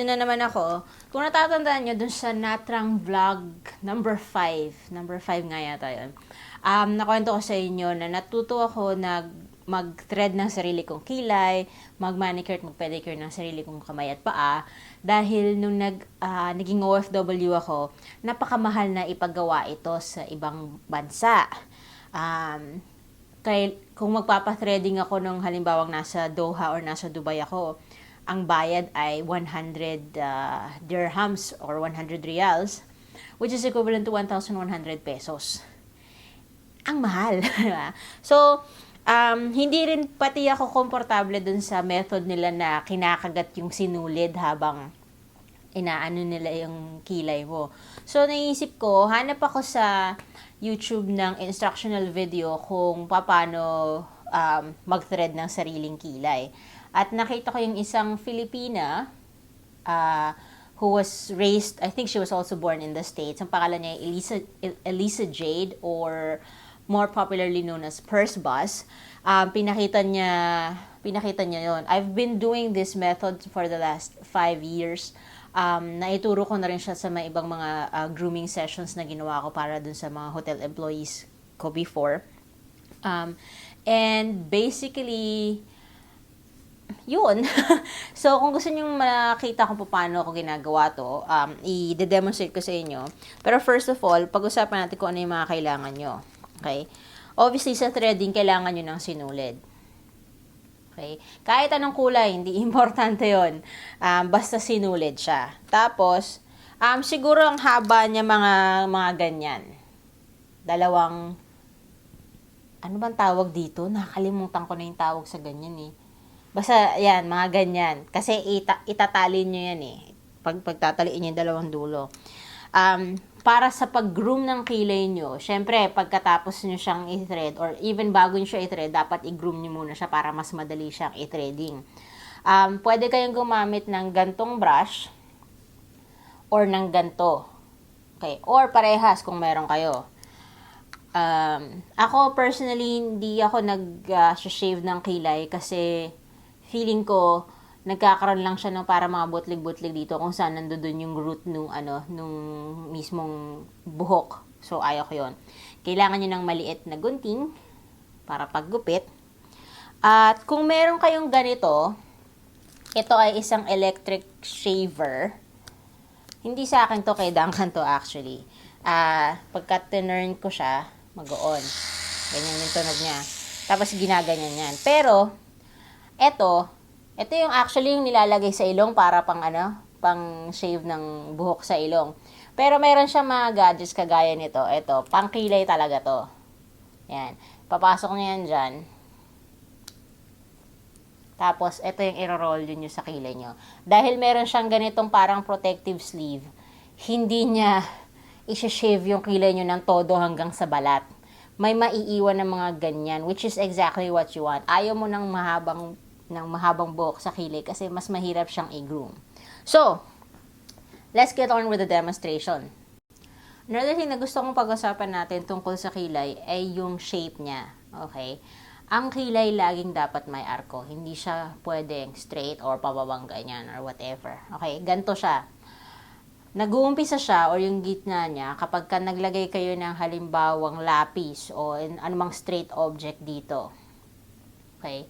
Dito na naman ako. Kung natatandaan nyo, dun sa Natrang Vlog number 5. Number 5 nga yata yun. Um, nakwento ko sa inyo na natuto ako nag mag-thread ng sarili kong kilay, mag-manicure at mag-pedicure ng sarili kong kamay at paa. Dahil nung nag, ah, naging OFW ako, napakamahal na ipagawa ito sa ibang bansa. Um, kay, kung magpapa-threading ako nung halimbawang nasa Doha or nasa Dubai ako, ang bayad ay 100 uh, dirhams or 100 reals, which is equivalent to 1,100 pesos. Ang mahal. so, um, hindi rin pati ako komportable dun sa method nila na kinakagat yung sinulid habang inaano nila yung kilay mo. So, naisip ko, hanap ako sa YouTube ng instructional video kung paano um, mag-thread ng sariling kilay. At nakita ko yung isang Filipina uh, who was raised, I think she was also born in the States. Ang pangalan niya Elisa, Elisa Jade or more popularly known as Purse Bus. Um, pinakita niya, pinakita niya yon. I've been doing this method for the last five years. Um, naituro ko na rin siya sa mga ibang mga uh, grooming sessions na ginawa ko para dun sa mga hotel employees ko before. Um, and basically, yun. so, kung gusto niyo makita kung paano ako ginagawa to, um, i-demonstrate ko sa inyo. Pero first of all, pag-usapan natin kung ano yung mga kailangan nyo. Okay? Obviously, sa threading, kailangan nyo ng sinulid. Okay? Kahit anong kulay, hindi importante yon um, Basta sinulid siya. Tapos, um, siguro ang haba niya mga, mga ganyan. Dalawang, ano bang tawag dito? Nakalimutan ko na yung tawag sa ganyan eh. Basta, yan, mga ganyan. Kasi ita, itatali nyo yan eh. Pag, pagtataliin yung dalawang dulo. Um, para sa pag-groom ng kilay nyo, syempre, pagkatapos nyo siyang i-thread, or even bago nyo siya i-thread, dapat i-groom nyo muna siya para mas madali siyang i-threading. Um, pwede kayong gumamit ng gantong brush, or ng ganto. Okay, or parehas kung meron kayo. Um, ako personally, hindi ako nag-shave ng kilay kasi feeling ko, nagkakaroon lang siya ng para mga butlig-butlig dito kung saan nandoon yung root nung ano nung mismong buhok. So ayaw ko 'yon. Kailangan niyo ng maliit na gunting para paggupit. At kung meron kayong ganito, ito ay isang electric shaver. Hindi sa akin to kay Duncan to actually. Uh, pagka tinurn ko siya, mag-on. Ganyan yung tunog niya. Tapos ginaganyan yan. Pero eto, ito yung actually yung nilalagay sa ilong para pang ano, pang shave ng buhok sa ilong. Pero meron siyang mga gadgets kagaya nito. Ito, pangkilay talaga to. Yan. Papasok niyo yan dyan. Tapos, ito yung i-roll yun sa kilay nyo. Dahil meron siyang ganitong parang protective sleeve, hindi niya isi-shave yung kilay nyo ng todo hanggang sa balat. May maiiwan ng mga ganyan, which is exactly what you want. Ayaw mo ng mahabang ng mahabang buhok sa kilay kasi mas mahirap siyang i-groom. So, let's get on with the demonstration. Another thing na gusto kong pag-usapan natin tungkol sa kilay ay yung shape niya. Okay? Ang kilay laging dapat may arko. Hindi siya pwedeng straight or pababang ganyan or whatever. Okay? Ganto siya. Nag-uumpisa siya or yung gitna niya kapag ka naglagay kayo ng halimbawang lapis o anumang straight object dito. Okay?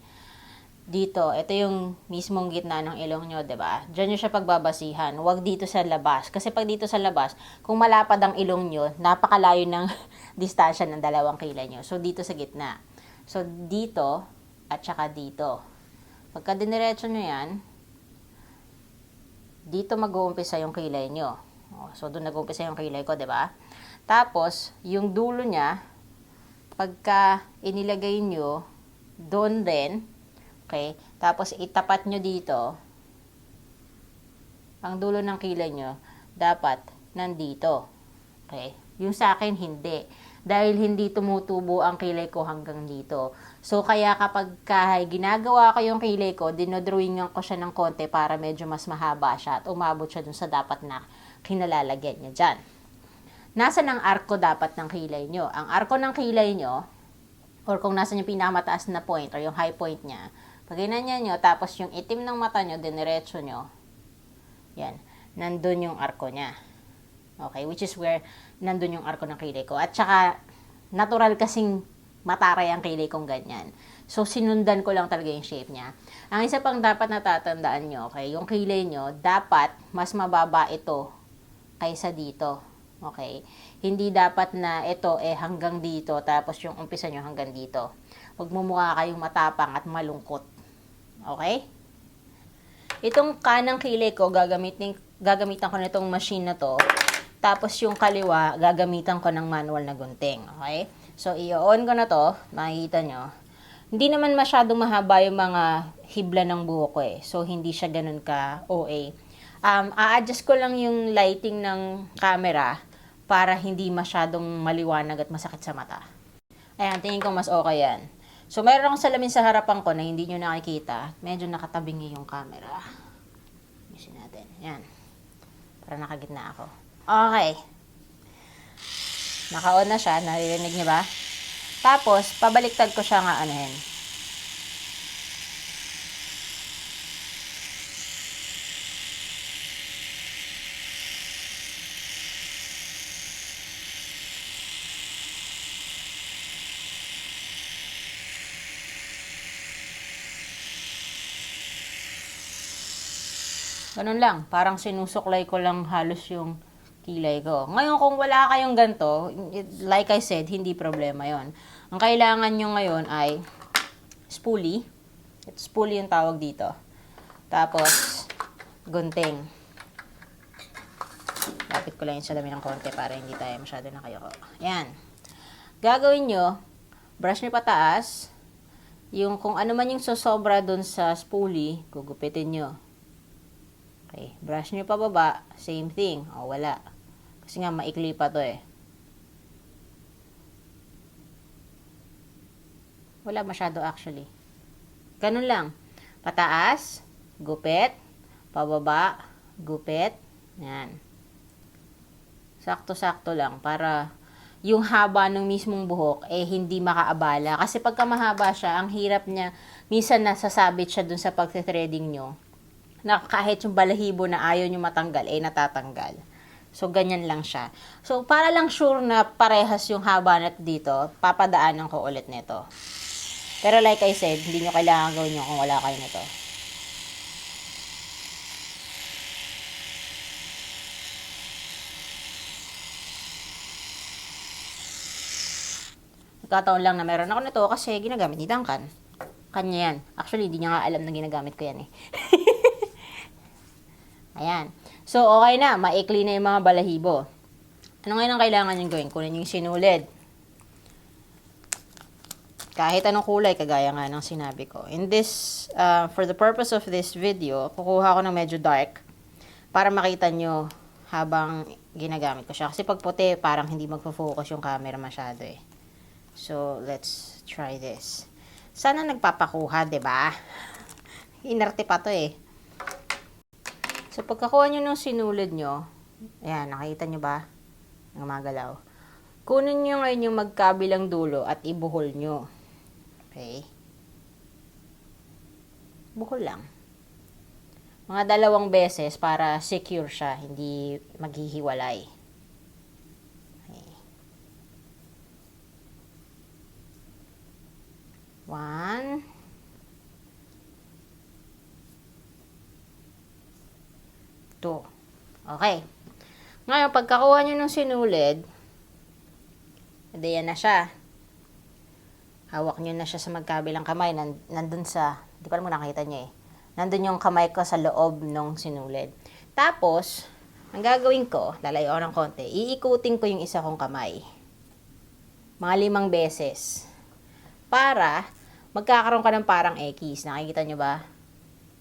Dito, ito yung mismong gitna ng ilong nyo, ba? Diyan nyo siya pagbabasihan. Huwag dito sa labas. Kasi pag dito sa labas, kung malapad ang ilong nyo, napakalayo ng distansya ng dalawang kilay nyo. So, dito sa gitna. So, dito, at saka dito. Pagka diniretso nyo yan, dito mag-uumpisa yung kilay nyo. So, doon nag-uumpisa yung kilay ko, 'di ba? Tapos, yung dulo niya, pagka inilagay nyo, doon din, Okay? Tapos, itapat nyo dito. Ang dulo ng kilay nyo, dapat nandito. Okay? Yung sa akin, hindi. Dahil hindi tumutubo ang kilay ko hanggang dito. So, kaya kapag kahit ginagawa ko yung kilay ko, dinodrawingan ko siya ng konti para medyo mas mahaba siya at umabot siya dun sa dapat na kinalalagyan niya dyan. Nasa ng arko dapat ng kilay nyo? Ang arko ng kilay nyo, or kung nasa yung pinakamataas na point or yung high point niya, pag ginanyan nyo, tapos yung itim ng mata nyo, diniretso nyo. Yan. Nandun yung arko niya. Okay, which is where nandun yung arko ng kilay ko. At saka, natural kasing mataray ang kilay kong ganyan. So, sinundan ko lang talaga yung shape niya. Ang isa pang dapat natatandaan nyo, okay, yung kilay nyo, dapat mas mababa ito kaysa dito. Okay? Hindi dapat na ito eh hanggang dito, tapos yung umpisa nyo hanggang dito. Huwag mo mukha kayong matapang at malungkot. Okay? Itong kanang kilay ko, gagamitin, gagamitan ko na itong machine na to. Tapos yung kaliwa, gagamitan ko ng manual na gunting. Okay? So, i-on ko na to. Makikita nyo. Hindi naman masyadong mahaba yung mga hibla ng buhok ko eh. So, hindi siya ganun ka OA. Um, a-adjust ko lang yung lighting ng camera para hindi masyadong maliwanag at masakit sa mata. Ayan, tingin ko mas okay yan. So, meron akong salamin sa harapan ko na hindi nyo nakikita. Medyo nakatabingi yung camera. Ayusin natin. Yan. Para nakagitna ako. Okay. Naka-on na siya. Naririnig niyo ba? Tapos, pabaliktad ko siya nga anuhin. Ganun lang. Parang sinusuklay ko lang halos yung kilay ko. Ngayon, kung wala kayong ganito, like I said, hindi problema yon. Ang kailangan nyo ngayon ay spoolie. Ito, spoolie yung tawag dito. Tapos, gunting. Lapit ko lang yung salamin ng konti para hindi tayo masyado nakayoko. Yan. Gagawin nyo, brush nyo pataas. Yung kung ano man yung sosobra dun sa spoolie, gugupitin nyo. Okay, brush nyo pababa, same thing. O, wala. Kasi nga, maikli pa to eh. Wala masyado actually. Ganun lang. Pataas, gupit, pababa, gupit. Yan. Sakto-sakto lang para yung haba ng mismong buhok eh hindi makaabala. Kasi pagka mahaba siya, ang hirap niya, minsan nasasabit siya dun sa pagte-threading nyo na kahit yung balahibo na ayaw nyo matanggal, eh natatanggal. So, ganyan lang siya. So, para lang sure na parehas yung haba nat dito, papadaanan ko ulit nito. Pero like I said, hindi nyo kailangan gawin nyo kung wala kayo nito. Nagkataon lang na meron ako nito kasi ginagamit ni Duncan. Kanya yan. Actually, hindi niya nga alam na ginagamit ko yan eh. Ayan. So, okay na. Maikli na yung mga balahibo. Ano ngayon ang kailangan nyo gawin? Kunin yung sinulid. Kahit anong kulay, kagaya nga ng sinabi ko. In this, uh, for the purpose of this video, kukuha ko ng medyo dark para makita nyo habang ginagamit ko siya. Kasi pag puti, parang hindi magpo-focus yung camera masyado eh. So, let's try this. Sana nagpapakuha, ba? Inerte pa 'to eh. So, pagkakuha nyo ng sinulid nyo, ayan, nakita nyo ba? Ang magalaw. Kunin nyo ngayon yung magkabilang dulo at ibuhol nyo. Okay? Buhol lang. Mga dalawang beses para secure siya, hindi maghihiwalay. Okay. One. Two. Okay. Ngayon, pagkakuha nyo ng sinulid, edi yan na siya. Hawak nyo na siya sa magkabilang kamay. Nan, nandun sa, di pa mo nakita nyo eh. Nandun yung kamay ko sa loob ng sinulid. Tapos, ang gagawin ko, lalayo ako ng konti, iikutin ko yung isa kong kamay. Mga limang beses. Para, magkakaroon ka ng parang X. Nakikita nyo ba?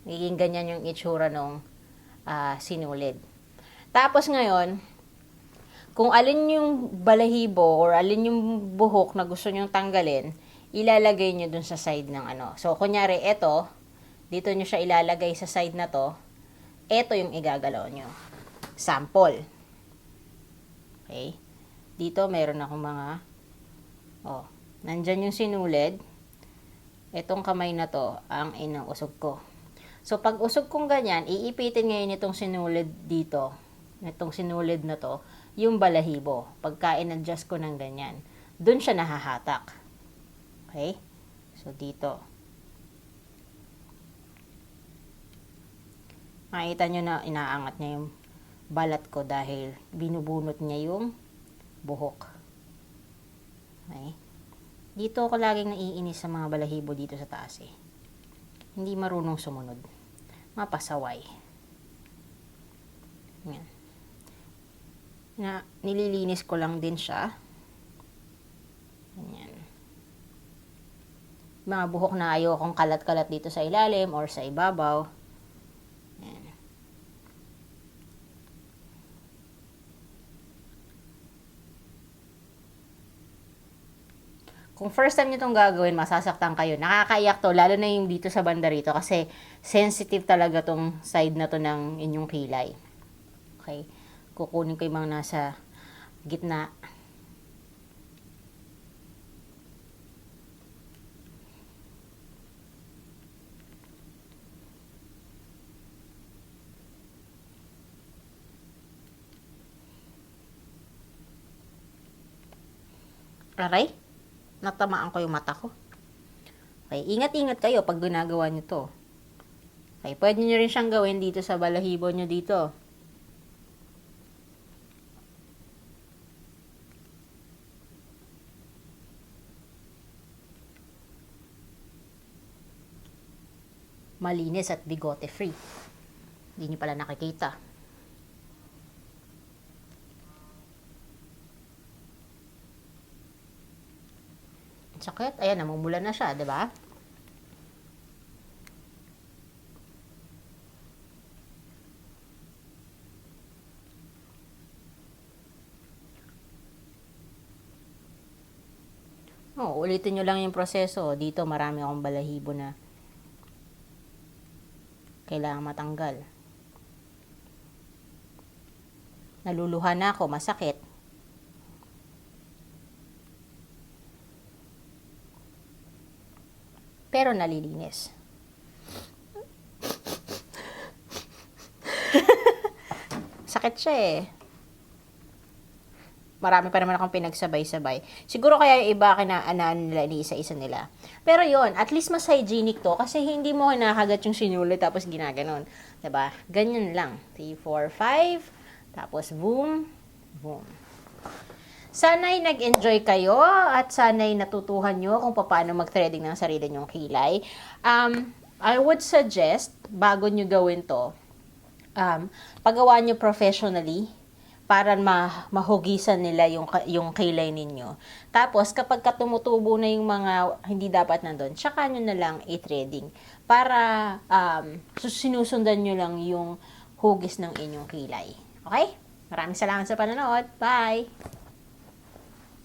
Nagiging ganyan yung itsura nung uh, sinulid. Tapos ngayon, kung alin yung balahibo or alin yung buhok na gusto nyong tanggalin, ilalagay nyo dun sa side ng ano. So, kunyari, ito, dito nyo siya ilalagay sa side na to, ito yung igagalaw nyo. Sample. Okay? Dito, meron akong mga, oh, nandyan yung sinulid. Itong kamay na to, ang inausog ko. So, pag usog kong ganyan, iipitin ngayon itong sinulid dito, itong sinulid na to, yung balahibo. Pagka in-adjust ko ng ganyan, dun siya nahahatak. Okay? So, dito. Makita nyo na inaangat niya yung balat ko dahil binubunot niya yung buhok. Okay? Dito ako laging naiinis sa mga balahibo dito sa taas eh. Hindi marunong sumunod. Mapasaway. Yan. Na, nililinis ko lang din siya. Yan. Mga buhok na ayokong kalat-kalat dito sa ilalim or sa ibabaw. Yan. Kung first time nyo itong gagawin, masasaktan kayo. Nakakaiyak to, lalo na yung dito sa banda rito kasi sensitive talaga tong side na to ng inyong kilay. Okay? Kukunin ko yung mga nasa gitna. Aray, natamaan ko yung mata ko. Okay, ingat-ingat kayo pag ginagawa nyo to. Okay, pwede nyo rin siyang gawin dito sa balahibo nyo dito. Malinis at bigote free. Hindi nyo pala nakikita. Sakit. Ayan, namumula na siya, di ba? Oh, ulitin nyo lang yung proseso. Dito marami akong balahibo na kailangan matanggal. Naluluha na ako, masakit. Pero nalilinis. Sakit siya eh. Marami pa naman akong pinagsabay-sabay. Siguro kaya yung iba kinaanaan nila ni isa-isa nila. Pero yon at least mas hygienic to kasi hindi mo nakagat yung sinulit tapos ginaganon. ba? Ganyan lang. 3, 4, 5. Tapos boom, boom. Sana'y nag-enjoy kayo at sana'y natutuhan nyo kung paano mag-threading ng sarili nyong kilay. Um, I would suggest, bago nyo gawin to, um, pagawa nyo professionally para ma mahugisan nila yung yung kilay ninyo. Tapos kapag ka tumutubo na yung mga hindi dapat nandoon, tsaka nyo na lang i-threading para um, sinusundan nyo lang yung hugis ng inyong kilay. Okay? Maraming salamat sa panonood. Bye!